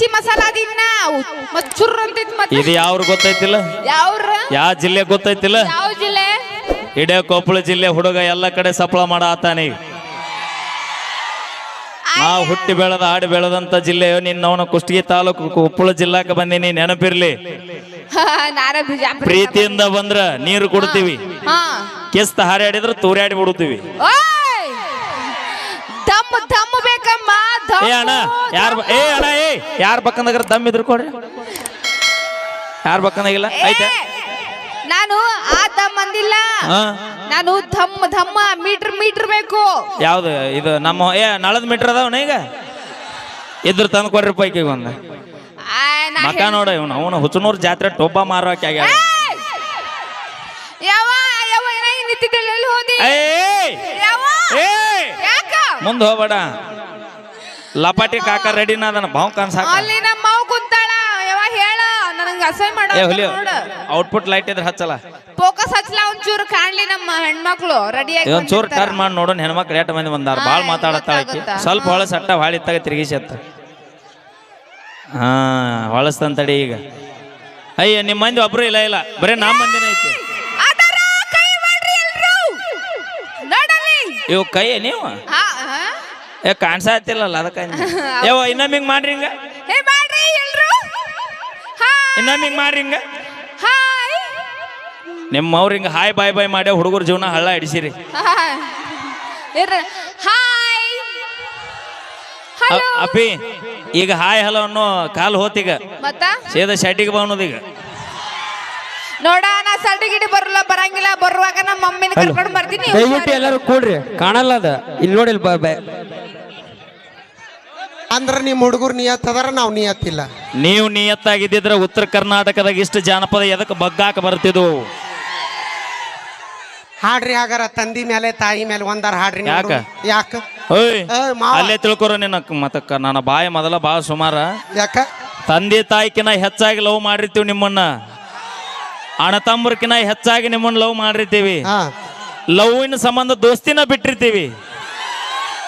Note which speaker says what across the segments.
Speaker 1: ಮಿರ್ಚಿ ಮಸಾಲ ಅದಿನ್ನ ಮತ್ ಅಂತಿತ್
Speaker 2: ಇದು ಯಾವ್ರು ಗೊತ್ತೈತಿಲ್ಲ?
Speaker 1: ಯಾವ್ರ?
Speaker 2: ಯಾವ ಜಿಲ್ಲೆ ಗೊತ್ತೈತಿಲ್ಲ?
Speaker 1: ಯಾವ ಜಿಲ್ಲೆ?
Speaker 2: ಇಡೇ ಕೊಪ್ಪಳ ಜಿಲ್ಲೆ ಹುಡುಗ ಎಲ್ಲ ಕಡೆ ಸಫಲ ಮಾಡ ಆತಾನೆ ಆ ಹುಟ್ಟಿ ಬೆಳೆದ ಆಡಿ ಬೆಳೆದಂತ ಜಿಲ್ಲೆ ನಿನ್ನವನ ಕುಷ್ಟಗಿ ತಾಲೂಕು ಕೊಪ್ಪಳ ಜಿಲ್ಲಾಕ ಬಂದಿನಿ ನೆನಪಿರ್ಲಿ. ಪ್ರೀತಿಯಿಂದ ಬಂದ್ರ ನೀರು ಕೊಡ್ತೀವಿ. ಕೆಸ್ತ ಹಾರಾಡಿದ್ರ ತೂರಾಡಿ ಬಿಡ್ತೀವಿ ಏ ಅಣ್ಣ ಯಾರ ಏ ಅಣ್ಣ ಏ ಯಾರ್ ಬಕ್ಕಂದಾಗ ದಮ್ ಇದ್ರು ಕೊಡ್ರಿ ಯಾರ್ ಬಕ್ಕಂದಾಗಿಲ್ಲ ಐತೆ
Speaker 1: ನಾನು ಆ ದಮ್ ಅಂದಿಲ್ಲ.
Speaker 2: ಹಾ
Speaker 1: ನಾನು ಧಮ್ ಧಮ್ಮ ಮೀಟರ್ ಮೀಟರ್ ಬೇಕು.
Speaker 2: ಯಾವ್ದು ಇದು ನಮ್ಮ ಏ ನಳದ ಮೀಟರ್ ಅದಾವಣ ಈಗ? ಇದ್ರ ತಂದು ಕೊಡ್ರಿ ಪೈಕಿ ಒಂದು
Speaker 1: ಆ, ನಾ
Speaker 2: ಮಕ ನೋಡ ಇವನು ಅವನು ಹುಚ್ಚನೂರ್ ಜಾತ್ರೆ ಟೊಬ್ಬ ಮಾರೋಕೆ ಆಗ್ಯಾವ
Speaker 1: ಏಯ್! ಯಾವ ಯಾವ ಏನಾಗಿ ನಿಂತಿದ್ದಲ್ಲಿ ಎಲ್ಲಿ ಹೋದಿ! ಯಾವ
Speaker 2: ಏಯ್!
Speaker 1: ಯಾಕ?
Speaker 2: ಮುಂದ್ ಹೋಗ್ಬೇಡ. ಲಪಾಟಿ ಕಾಕ ರೆಡಿನ ಅದನ್ನ ಭಾವ್ ಕಾನ್ಸಾಕ
Speaker 1: ಅಲ್ಲಿ ನಮ್ಮ ಮಾವ ಕುಂತಾಳ. ಹೇಳ ನನಗೆ ಅಸಹ್ಯ ಮಾಡ
Speaker 2: ಏ ಹುಲಿ ಔಟ್ಪುಟ್ ಲೈಟ್ ಇದ್ರೆ ಹಚ್ಚಲ್ಲ
Speaker 1: ಫೋಕಸ್ ಹಚ್ಚಲ ಒಂಚೂರು ಕಾಣ್ಲಿ ನಮ್ಮ ಹೆಣ್ಮಕ್ಳು ರೆಡಿ
Speaker 2: ಇದೊಂದ್ ಚೂರ್ ಟರ್ನ್ ಮಾಡಿ ನೋಡೋಣ ಹೆಣ್ಮಕ್ಳು ಎಟ್ ಮಂದಿ ಬಂದಾರ. ಭಾಳ ಮಾತಾಡತ್ತಾಳ ಆಕಿ. ಸ್ವಲ್ಪ ಹೊಳೆ ಸಟ್ಟ ಭಾಳ ಇತ್ತಾಗ ತಿರುಗಿಸತ್ತ ಹಾ ಹೊಳಸ್ತಂತಡಿ ಈಗ. ಅಯ್ಯ ನಿಮ್ಮ ಮಂದಿ ಒಬ್ರು ಇಲ್ಲ ಇಲ್ಲ. ಬರೀ ನಮ್ಮ ಮಂದಿನ ಐತಿ. ಇವು ಕೈ ನೀವು? ಏ ಕಾಣಿಸತ್ತಿಲ್ಲಲ್ಲ ಅದಕ್ಕೆ ಯಾವ ಇನ್ನೊಮ್ಮೆ ಹಿಂಗ್ ಮಾಡ್ರಿ ಹಿಂಗ.
Speaker 1: ಹೇ ಮಾಡ್ರಿ ಎಲ್ರು.
Speaker 2: ಇನ್ನೊಮ್ಮೆ ಹಿಂಗ್ ಮಾಡ್ರಿ ಹಿಂಗ.
Speaker 1: ಹಾಯ್.
Speaker 2: ನಿಮ್ಮ ಅವ್ರ ಹಿಂಗ ಹಾಯ್ ಬಾಯ್ ಬಾಯ್ ಮಾಡಿ ಹುಡುಗರ ಜೀವನ ಹಳ್ಳ ಹಿಡಿಸಿರಿ.
Speaker 1: ಹಾಯ್. ಹಲೋ.
Speaker 2: ಅಪ್ಪಿ ಈಗ ಹಾಯ್ ಹಲೋ ಅನ್ನೋ ಕಾಲ್ ಹೋತೀಗ.
Speaker 1: ಮತ್ತ?
Speaker 2: ಸೇದ ಶೆಟ್ಟಿಗೆ ಬನ್ನೋದೀಗ
Speaker 1: ನೋಡ ನಾ ಸರ್ಟಿಫಿಕೇಟ್ ಬರಲ್ಲ ಬರಂಗಿಲ್ಲ. ಬರುವಾಗ ನಮ್ಮ ಮಮ್ಮಿನ ಕರ್ಕೊಂಡು ಬರ್ತೀನಿ.
Speaker 3: ದಯವಿಟ್ಟು ಎಲ್ಲರೂ ಕೂಡ್ರಿ. ಕಾಣಲ್ಲ ಅದ. ಇಲ್ಲಿ ನೋಡಿ ಇಲ್ಲಿ ಬ- ಬ-
Speaker 4: ಅಂದ್ರ ನಿಮ್ಮ ಹುಡುಗರು ನಿಯತ್ ನಾವು ನಿಯತ್ತಿಲ್ಲ.
Speaker 2: ನೀವು ನಿಯತ್ತಾಗಿದ್ದಿದ್ರೆ ಉತ್ತರ ಕರ್ನಾಟಕದಾಗ ಇಷ್ಟು ಜಾನಪದ ಎದಕ್ಕೆ ಬಗ್ಗಾಕ ಬರ್ತಿದ್ವು?
Speaker 4: ಹಾಡ್ರಿ ಹಾಗಾರ ತಂದಿ ಮೇಲೆ ತಾಯಿ ಮೇಲೆ ಒಂದಾರ ಹಾಡ್ರಿ
Speaker 2: ಯಾಕ?
Speaker 4: ಹುಡುಗ್ರು. ಯಾಕ?
Speaker 2: ಓಯ್
Speaker 4: ಏ, ಮಾವ.
Speaker 2: ಅಲ್ಲೇ ತಿಳ್ಕೊರ ನಿನ್ನ ಮತಕ್ಕ ನನ್ನ ಬಾಯಿ ಮೊದಲ ಭಾಳ ಸುಮಾರ.
Speaker 4: ಯಾಕ?
Speaker 2: ತಂದೆ ತಾಯಿಕಿನ ಹೆಚ್ಚಾಗಿ ಲವ್ ಮಾಡಿರ್ತೀವಿ ನಿಮ್ಮನ್ನ. ಅಣ್ಣ ತಮ್ಮರ್ಕಿನ ಹೆಚ್ಚಾಗಿ ನಿಮ್ಮನ್ನ ಲವ್ ಮಾಡಿರ್ತೀವಿ.
Speaker 4: ಹಾ.
Speaker 2: ಲವ್ವಿನ ಸಂಬಂಧ ದೋಸ್ತಿನ ಬಿಟ್ಟಿರ್ತೀವಿ.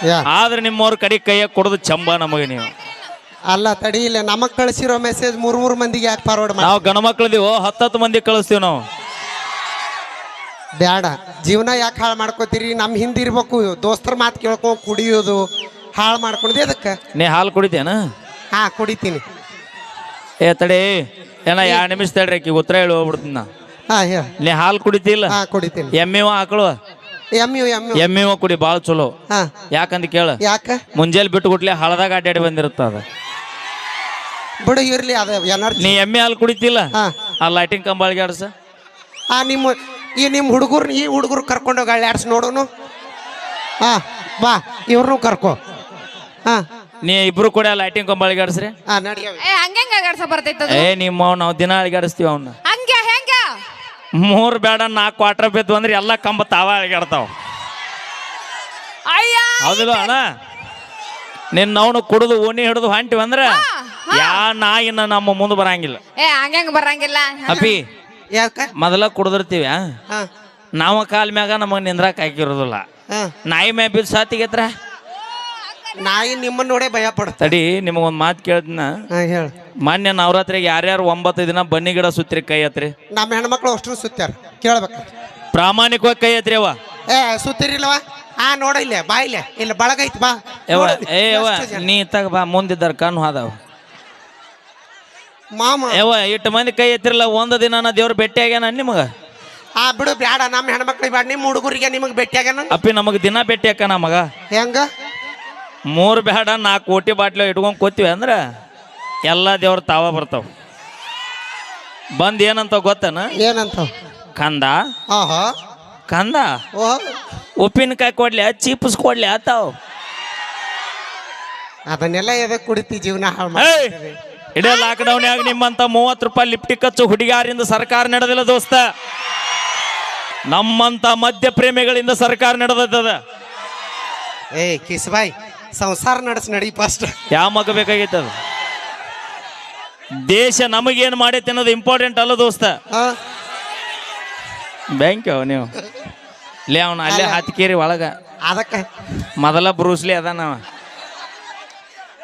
Speaker 4: ಯಾ.
Speaker 2: ಆದ್ರೆ ನಿಮ್ಮವ್ರ ಕಡೆ ಕೈಯ ಕೊಡೋದು ಚಂಬ ನಮಗೆ ನೀವು.
Speaker 4: ಅಲ್ಲ ತಡಿ ಇಲ್ಲ ನಮಗ್ ಕಳ್ಸಿರೋ ಮೆಸೇಜ್ ಮೂರ್ ಮೂರ್ ಮಂದಿಗೆ ಯಾಕೆ ಫಾರ್ವರ್ಡ್ ಮಾಡಿ
Speaker 2: ನಾವು ಗಣಮಕ್ಳದೀವೋ ಹತ್ತತ್ತು ಮಂದಿ ಕಳಿಸ್ತೀವಿ ನಾವು.
Speaker 4: ಬ್ಯಾಡ. ಜೀವನ ಯಾಕೆ ಹಾಳು ಮಾಡ್ಕೋತೀರಿ? ಹಿಂದೆ ಹಿಂದಿರ್ಬೇಕು ದೋಸ್ತರ ಮಾತು ಕೇಳ್ಕೊಂಡು ಕುಡಿಯೋದು ಹಾಳು ಮಾಡ್ಕೊಂಡಿದ್ದೆ ಅದಕ್ಕೆ
Speaker 2: ನೀ ಹಾಲು ಕುಡಿತೇನ
Speaker 4: ಹಾ ಕುಡಿತೀನಿ.
Speaker 2: ಏ ತಡಿ ಏನ ಎರಡು ನಿಮಿಷ ತಡ್ರಿ ಆಕಿ ಉತ್ತರ ಹೇಳಿ ಹೋಗ್ಬಿಡ್ತೀನಿ ನಾ.
Speaker 4: ಹಾ ಹೇಳ.
Speaker 2: ನೀ ಹಾಲು ಕುಡಿತಿಲ್ಲ
Speaker 4: ಹಾ ಕುಡಿತೀನಿ.
Speaker 2: ಎಮ್ಮೆ ಆಕಳು
Speaker 4: ಎಂ ಎಮ್ಮಿ. ಎಮ್ಮೆ ಯು
Speaker 2: ಕುಡಿ ಭಾಳ ಚಲೋ.
Speaker 4: ಹಾ.
Speaker 2: ಯಾಕಂತ ಕೇಳ?
Speaker 4: ಯಾಕ?
Speaker 2: ಮುಂಜಾನೆ ಬಿಟ್ಟು ಗುಟ್ಲೆ ಹಳದಾಗ ಅಡ್ಡಾಡಿ ಬಂದಿರುತ್ತ ಅದ.
Speaker 4: ಬಿಡು ಇರ್ಲಿ ಅದ ಎನರ್ಜಿ.
Speaker 2: ನೀ ಎಮ್ಮೆ ಹಾಲು ಕುಡಿತಿಲ್ಲ?
Speaker 4: ಹಾ.
Speaker 2: ಆ ಲೈಟಿಂಗ್ ಕಂಬಾಳಿಗೆ ಆಡ್ಸ.
Speaker 4: ಆ ನಿಮ್ಮ ಈ ನಿಮ್ಮ ಹುಡುಗರು ಈ ಹುಡುಗರು ಕರ್ಕೊಂಡು ಹೋಗಿ ಅಳ್ಳಾಡ್ಸಿ ನೋಡೋನು. ಹಾ ಬಾ ಇವ್ರನ್ನೂ ಕರ್ಕೋ. ಹಾ.
Speaker 2: ನೀ ಇಬ್ರು ಕೂಡ ಲೈಟಿಂಗ್ ಕಂಬಾಳಿಗೆ ಆಡ್ಸ್ರಿ.
Speaker 4: ಹಾ ನಡಿಯವ
Speaker 1: ಏ ಹಂಗೆಂಗ ಅಗಾಡ್ಸ ಅದು
Speaker 2: ಏ ನಿಮ್ಮ ನಾವು ದಿನ ಅಳಿಗಾಡಿಸ್ತೀವಿ ಅವನ್ನ
Speaker 1: ಹಂಗೆ ಹೆಂಗ
Speaker 2: ಮೂರ್ ಬೇಡ ನಾಲ್ಕು ಕ್ವಾರ್ಟರ್ ಬಿದ್ದು ಅಂದ್ರೆ ಎಲ್ಲ ಕಂಬ ತಾವ ಅಳಿಗಾಡ್ತಾವ
Speaker 1: ಅಯ್ಯ
Speaker 2: ಹೌದಿಲ್ಲ ಅಣ್ಣ? ನಿನ್ನ ಅವನು ಕುಡಿದು ಓಣಿ ಹಿಡಿದು ಹೊಂಟಿವಿ ಅಂದ್ರೆ ಯಾ ನಾಯಿನ ನಮ್ಮ ಮುಂದೆ ಬರಂಗಿಲ್ಲ.
Speaker 1: ಏ ಹಂಗೆಂಗ ಬರಂಗಿಲ್ಲ.
Speaker 2: ಅಪ್ಪಿ
Speaker 4: ಯಾಕ?
Speaker 2: ಮೊದಲ ಕುಡಿದಿರ್ತೀವಿ ನಾವು ಕಾಲ್ ಮ್ಯಾಗ ನಮಗೆ ನಿಂದ್ರಾಕ್ ಹಾಕಿರೋದಿಲ್ಲ. ನಾಯಿ ಮ್ಯಾಗ ಬಿದ್ದು ಸಾತಿಗೆತ್ರ
Speaker 4: ನಾಯಿ ನಿಮ್ಮನ್ನ ನೋಡೇ ಭಯ ಪಡ್ತಡಿ
Speaker 2: ತಡಿ ನಿಮಗೊಂದು ಮಾತು ಕೇಳ್ತೀನ
Speaker 4: ಹಾ ಹೇಳ.
Speaker 2: ಮೊನ್ನೆ ನವರಾತ್ರಿಗೆ ಯಾರ್ಯಾರು ಒಂಬತ್ತು ದಿನ ಬನ್ನಿ ಗಿಡ ಸುತ್ತಿರಿ ಕೈ ಹತ್ರಿ
Speaker 4: ನಮ್ಮ ಹೆಣ್ಮಕ್ಳು ಅಷ್ಟು ಸುತ್ತಾರ ಕೇಳ್ಬೇಕ.
Speaker 2: ಪ್ರಾಮಾಣಿಕವಾಗಿ ಕೈ ಹತ್ರಿ ಅವ
Speaker 4: ಏ ಸುತ್ತಿರಿಲ್ವಾ ಹಾ ನೋಡ ಇಲ್ಲ ಬಾ ಇಲ್ಲ. ಇಲ್ಲ ಬಳಗೈತ್ ಬಾ.
Speaker 2: ಯವ್ವ
Speaker 4: ನೋಡು,
Speaker 2: ಏ ಯವ್ವ
Speaker 4: ಎಷ್ಟು ಜನ.
Speaker 2: ನೀ ತಗ ಬಾ ಮುಂದಿದ್ದಾರ ಕಣ್ಣು ಹಾದವ.
Speaker 4: ಮಾಮ.
Speaker 2: ಯವ್ವ ಇಟ್ಟು ಮಂದಿ ಕೈ ಎತ್ತಿರಲ್ಲ ಒಂದು ದಿನ ನಾ ದೇವ್ರ ಭೇಟಿ ಆಗ್ಯಾನ ನಿಮಗ?
Speaker 4: ಆ ಬಿಡು ಬ್ಯಾಡ ನಮ್ಮ ಹೆಣ್ಮಕ್ಳಿಗೆ ಬ್ಯಾಡ. ನಿಮ್ಮ ಹುಡುಗರಿಗೆ ನಿಮಗೆ ಭೇಟಿಯಾಗ್ಯಾನ
Speaker 2: ಅಪ್ಪಿ ನಮಗೆ ದಿನ ಭೇಟಿ ಅಕ್ಕ ನಮಗ
Speaker 4: ಹೆಂಗ?
Speaker 2: ಮೂರು ಬೇಡ ನಾಲ್ಕು ಕೋಟಿ ಬಾಟ್ಲಿ ಇಟ್ಕೊಂಡು ಕೂತೀವಿ ಅಂದ್ರೆ ಎಲ್ಲ ದೇವ್ರು ತಾವ ಬರ್ತಾವ. ಬಂದ್ ಏನಂತ ಗೊತ್ತನ?
Speaker 4: ಏನಂತ?
Speaker 2: ಕಂದ.
Speaker 4: ಆಹಾ.
Speaker 2: ಕಂದ? ಉಪ್ಪಿನಕಾಯಿ ಕೊಡ್ಲಿ ಚೀಪ್ಸ್ ಕೊಡ್ಲಿ ಆತಾವ್.
Speaker 4: ಅದನ್ನೆಲ್ಲ ಎದಕ್ ಕುಡಿತಿ ಜೀವನ ಹಾಳು
Speaker 2: ಇಡೀ ಲಾಕ್ಡೌನ್ ಆಗ ನಿಮ್ಮಂತ ಮೂವತ್ತು ರೂಪಾಯಿ ಲಿಪ್ಟಿಕ್ ಹಚ್ಚು ಹುಡುಗಾರಿಂದ ಸರ್ಕಾರ ನಡೆದಿಲ್ಲ ದೋಸ್ತ. ನಮ್ಮಂತ ಮದ್ಯ ಪ್ರೇಮಿಗಳಿಂದ ಸರ್ಕಾರ ನಡೆದದ
Speaker 4: ಏ ಕಿಸ್ಬಾಯ್ ಸಂಸಾರ ನಡೆಸ್ ನಡಿ ಫಸ್ಟ್
Speaker 2: ಯಾವ ಮಗ ಬೇಕಾಗಿತ್ತು ಅದು? ದೇಶ ನಮಗೇನು ಮಾಡೈತೆ ಅನ್ನೋದು ಇಂಪಾರ್ಟೆಂಟ್ ಅಲ್ಲ ದೋಸ್ತ. ಬ್ಯಾಂಕ್ ಅವ ನೀವು. ಲೇ ಅವನ ಅಲ್ಲೇ ಹತ್ಕೇರಿ ಒಳಗ.
Speaker 4: ಅದಕ್ಕೆ?
Speaker 2: ಮೊದಲ ಬ್ರೂಸ್ಲಿ ಅದಾನವ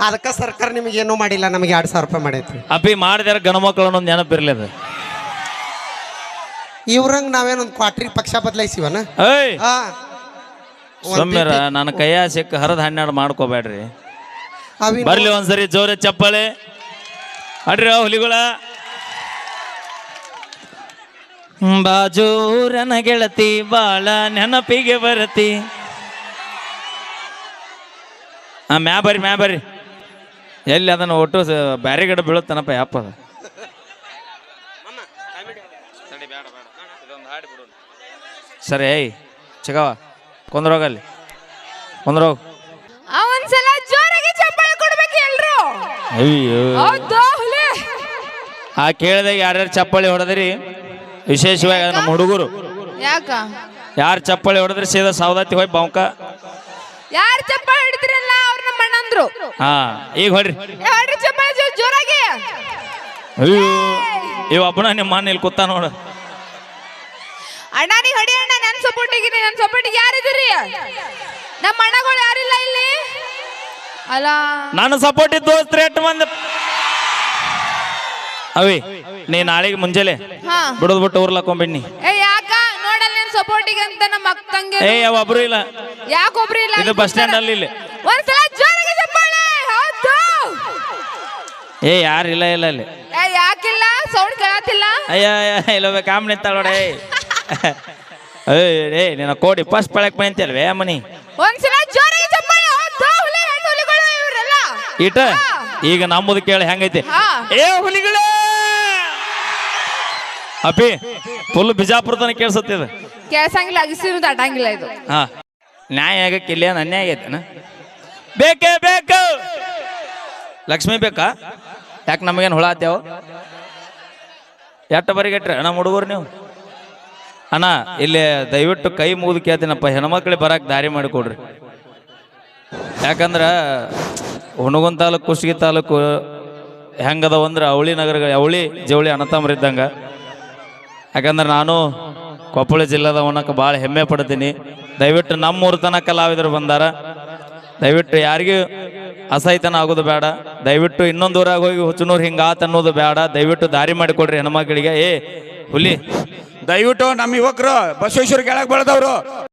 Speaker 4: ಅದಕ್ಕೆ ಸರ್ಕಾರ ನಿಮಗೆ ಏನೂ ಮಾಡಿಲ್ಲ ನಮಗೆ ಎರಡು ಸಾವಿರ ರೂಪಾಯಿ ಮಾಡೈತಿ
Speaker 2: ಅಪ್ಪಿ ಮಾಡಿದಾರ ಗಣ ಮಕ್ಕಳು ಅನ್ನೋದು ನೆನಪಿರ್ಲಿ ಅದು.
Speaker 4: ಇವ್ರಂಗೆ ನಾವೇನೊಂದು ಕ್ವಾಟ್ರಿ ಪಕ್ಷ ಬದಲಾಯಿಸಿವನ?
Speaker 2: ಏಯ್!
Speaker 4: ಹಾ.
Speaker 2: ಸೊಮ್ಮೆರ ನನ್ನ ಕೈಯ ಸಿಕ್ಕ ಹರದ ಹನ್ನೆರಡು ಮಾಡ್ಕೋಬೇಡ್ರಿ.
Speaker 4: ಅವಿ
Speaker 2: ಬರ್ಲಿ ಒಂದ್ಸರಿ ಜೋರ ಚಪ್ಪಳೆ ಅಡ್ರಿ ಹುಲಿಗಳ. ಬಾಜೂರನ ಗೆಳತಿ ಬಾಳ ನೆನಪಿಗೆ ಬರತಿ. ಆ ಮ್ಯಾ ಬರ್ರಿ ಮ್ಯಾ ಬರ್ರಿ. ಎಲ್ಲಿ ಅದನ್ನ ಒಟ್ಟು ಬ್ಯಾರೆ ಗಿಡ ಬೀಳುತ್ತನಪ್ಪ ಯಾಪ ಅದ ಸರಿ ಏಯ್ ಚಿಗವ ಕೊಂದ್ರೋಗಲ್ಲಿ. ಕೊಂದ್ರೋಗ.
Speaker 1: ಅವನ್ಸಲ ಜೋರಾಗಿ ಚಪ್ಪಾಳೆ ಕೊಡ್ಬೇಕು ಎಲ್ರು.
Speaker 2: ಅಯ್ಯೋ.
Speaker 1: ಹೌದಾ ಹುಲಿ.
Speaker 2: ಆ ಕೇಳಿದಾಗ ಯಾರ್ಯಾರು ಚಪ್ಪಾಳಿ ಹೊಡೆದ್ರಿ? ವಿಶೇಷವಾಗಿ ಅದು ನಮ್ಮ ಹುಡುಗರು.
Speaker 1: ಯಾಕ?
Speaker 2: ಯಾರು ಚಪ್ಪಾಳಿ ಹೊಡೆದ್ರಿ? ಸೀದಾ ಸೌದತ್ತಿ ಹೋಗಿ ಬಾಂಕ
Speaker 1: ಯಾರು ಚಪ್ಪಾಳೆ ಹಿಡಿದ್ರಲ್ಲ ಅವ್ರ ನಮ್ಮ ಅಣ್ಣಂದ್ರು
Speaker 2: ಹಾ ಈಗ ಹೊಡ್ರಿ.
Speaker 1: ಏ, ಹೊಡ್ರಿ ಚಪ್ಪಾಳೆ ಜೋ- ಜೋರಾಗಿ.
Speaker 2: ಅಯ್ಯೋ. ಇವ ಒಬ್ಬನ ನಿಮ್ಮ ಮನೆ ಇಲ್ಲಿ ಕೂತ ನೋಡು.
Speaker 1: ಅಣ್ಣ ನೀ ಹೊಡಿ ಅಣ್ಣ. ನನ್ ಸಪೋರ್ಟಿಗೆ ನನ್ನ ಸಪೋರ್ಟಿಗೆ ಯಾರಿದ್ದೀರಿ? ನಮ್ಮ ಅಣ್ಣಗಳು ಯಾರಿಲ್ಲ ಇಲ್ಲಿ? ಅಲ್ಲ
Speaker 2: ನನ್ನ ಸಪೋರ್ಟ್ ಇದ್ದು ರೇಟ್ ಎಷ್ಟು ಮಂದಿ? ಅವಿ ನೀ ನಾಳೆಗೆ ಮುಂಜಾನೆ
Speaker 1: ಹಾ.
Speaker 2: ಬಿಡೋದ್ ಬಿಟ್ಟು ಊರ್ಲಾಕೊಂಬಿಡ್ನಿ
Speaker 1: ಏ ಯಾಕ? ನೋಡಲ್ಲ ನಿನ್ ಸಪೋರ್ಟಿಗೆ ಅಂತ ನಮ್ಮ ಅಕ್ಕ ತಂಗಿ
Speaker 2: ಏ ಯಾವ ಒಬ್ರು ಇಲ್ಲ.
Speaker 1: ಯಾಕೊಬ್ರು ಇಲ್ಲ?
Speaker 2: ಇದು ಬಸ್ ಸ್ಟ್ಯಾಂಡ್ ಅಲ್ಲಿ ಇಲ್ಲಿ.
Speaker 1: ಒಂದ್ಸಲ ಜೋರಾಗಿ ಚಪ್ಪಾಳೆ! ಹೌದು.
Speaker 2: ಏ ಯಾರು ಇಲ್ಲ ಇಲ್ಲ ಅಲ್ಲಿ.
Speaker 1: ಏ ಯಾಕಿಲ್ಲ? ಸೌಂಡ್ ಕೇಳತ್ತಿಲ್ಲ?
Speaker 2: ಅಯ್ಯ ಅಯ್ಯ ಇಲ್ಲೊಬ್ಬ ಕಾಮ್ ನಿಂತಾಳ ನೋಡ ಏ ನಿನ್ನ ಕೋಡಿ ಫಸ್ಟ್ ಪಳಕ್ ಬಂತಲ್ವೇ ಮನಿ?
Speaker 1: ಒಂದ್ಸಲ ಜೋರಾಗಿ ಚಪ್ಪಾಳೆ ಹೌದು ಹುಲಿ ಹೆಣ್ಣು ಹುಲಿಗಳು ಇವರೆಲ್ಲ.
Speaker 2: ಈಟ ಈಗ ನಮ್ಮದು ಕೇಳಿ ಹೆಂಗೈತಿ? ಏ ಹುಲಿಗಳೇ! ಅಪ್ಪಿ ಫುಲ್ ಬಿಜಾಪುರ ತನಕ ಕೇಳಿಸತ್ತಿದ
Speaker 1: ಕೇಳ್ಸಂಗಿಲ್ಲ ಅಗಿಸಿರು ದಾಟಂಗಿಲ್ಲ ಇದು.
Speaker 2: ಹಾ. ನ್ಯಾಯ ಆಗಕ್ಕೆ ಇಲ್ಲ ಅನ್ಯಾಯ ಆಗೈತೆನ ಬೇಕೇ ಬೇಕು! ಲಕ್ಷ್ಮಿ ಬೇಕಾ? ಯಾಕೆ ನಮಗೇನು ಹುಳ ಆತ್ಯಾವ ಎಟ್ಟ ಬರಿಗೆಟ್ರೆ ನಮ್ಮ ಹುಡುಗರು ನೀವು? ಅಣ್ಣ, ಇಲ್ಲಿ ದಯವಿಟ್ಟು ಕೈ ಮುಗಿದು ಕೇಳ್ತೀನಪ್ಪ, ಹೆಣ್ಮಕ್ಳಿಗೆ ಬರಕ್ಕೆ ದಾರಿ ಮಾಡಿಕೊಡ್ರಿ ಯಾಕಂದ್ರೆ ಹುಣಗುನ್ ತಾಲೂಕು ಕುಷ್ಟಗಿ ತಾಲೂಕು ಹೆಂಗದವ ಅಂದ್ರೆ ಅವಳಿ ನಗರ ಅವಳಿ ಜವಳಿ ಇದ್ದಂಗ. ಯಾಕಂದ್ರೆ ನಾನು ಕೊಪ್ಪಳ ಜಿಲ್ಲೆದವನಕ್ಕೆ ಭಾಳ ಹೆಮ್ಮೆ ಪಡ್ತೀನಿ. ದಯವಿಟ್ಟು ನಮ್ಮೂರು ತನಕ ಕಲಾವಿದರು ಬಂದಾರ. ದಯವಿಟ್ಟು ಯಾರಿಗೂ ಅಸಹಿತನ ಆಗೋದು ಬೇಡ. ದಯವಿಟ್ಟು ಇನ್ನೊಂದು ಊರಾಗ ಹೋಗಿ ಹುಚ್ಚನೂರು ಹಿಂಗಾತ ಅನ್ನೋದು ಬೇಡ. ದಯವಿಟ್ಟು ದಾರಿ ಮಾಡಿಕೊಡ್ರಿ ಹೆಣ್ಮಕ್ಳಿಗೆ. ಏ ಹುಲಿ
Speaker 5: ದಯವಿಟ್ಟು ನಮ್ಮ ಯುವಕರು ಬಸವೇಶ್ವರ ಕೆಳಗೆ ಬೆಳೆದವರು.